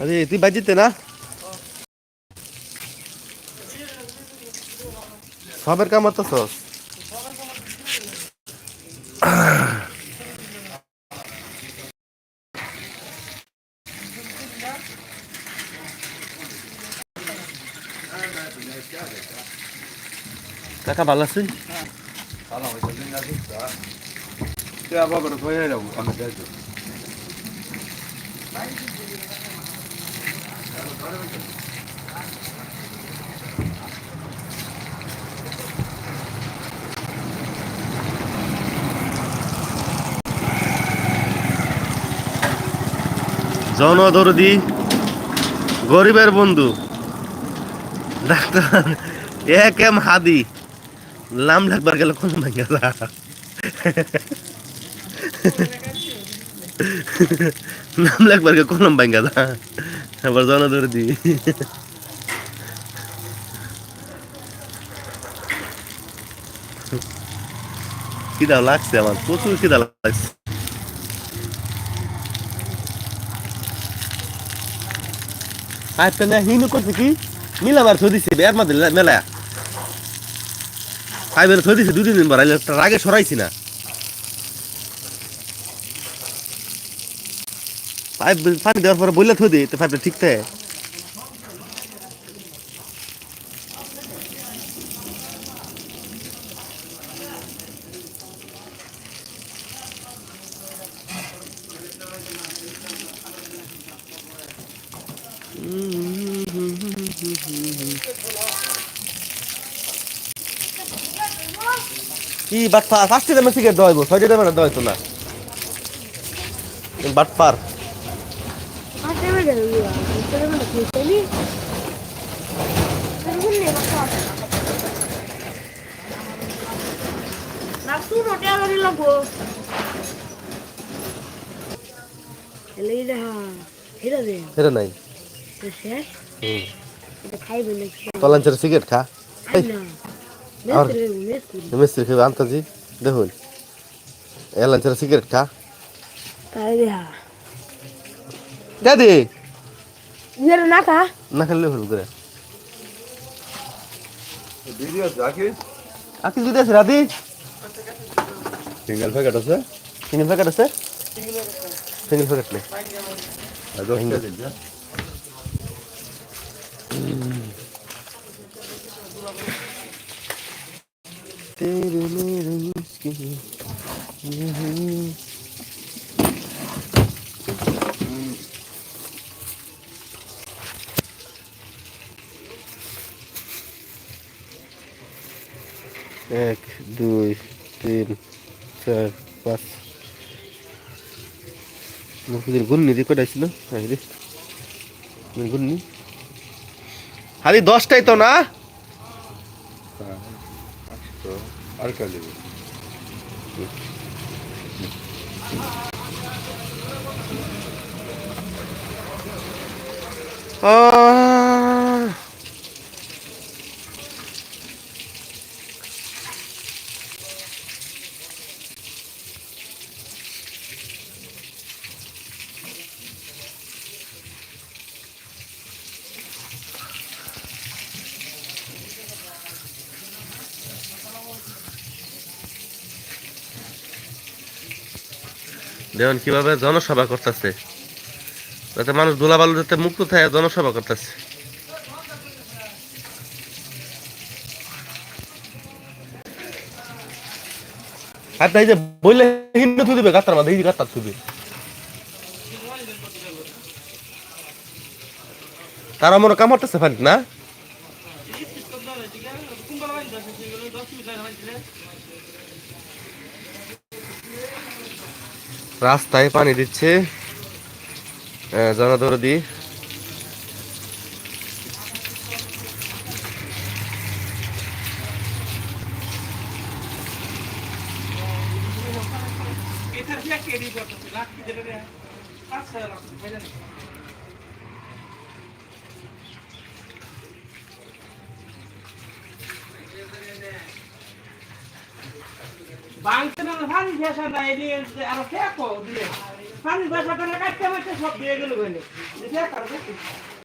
আরে তুই বাজিতে না? সবের কাম করতেছস কাকা ভালো আছেন? জনদরদি, গরিবের বন্ধু। ডাক্তার, এক এম হাদি। নাম লাগবার গেলে কোন ভাঙ্গা যা। নাম লাগবার গেলে কোন ভাঙ্গা আবার জনদরদি খিদা লাগছে আমার, প্রচুর খিদা লাগছে। আজকে না, হিনু করছে কি? মিলাবার থো দিছে বের মাঝে মেলা ফাইবার থো দিছে, দুদিন দিন বাড়াইলে তার আগে সরাইছি না। পানি দেওয়ার পরে বললে থো দি, তো পাইপটা ঠিক থাকে কি বাট ফার্স্টে দামে সিগারেট হইব ছয়টা দামে দেওয়া হইতো না। বাট পার ni loco. El ida, era de, সেটা নাই? তলাঞ্চের সিগারেট খা। মেস্ত্রি খেয়ে আনতাজি দেখুন। এলাঞ্চের সিগারেট খা। দাদি! ইয়ের না কা না খেললে হল করে আকি যদি আছে রাধি সিঙ্গেল প্যাকেট আছে সিঙ্গেল প্যাকেট আছে সিঙ্গেল প্যাকেট নেই আর দশটা দিন যা। तेरे मेरे इसके এক, দুই, তিন, চার, পাঁচ। মুখের গুন্নি দিয়ে কটাই ছিল গুন্নি হারি দশটাই তো না? আর দেখুন কীভাবে জনসভা করতেছে। যাতে মানুষ দোলাবালু যাতে মুক্ত থাকে, জনসভা করতেছে। এই যে হিন্দু এই থুবে তারা মনে কাম করতেছে ফানিত না? রাস্তায় পানি দিচ্ছে জনদরদি। বাংতে না ফানি ভাষা না এলি আর কে কো দিলে পানি বাসাটা কাটতে মারতে সব দিয়ে গেল বলে। এটা কারবে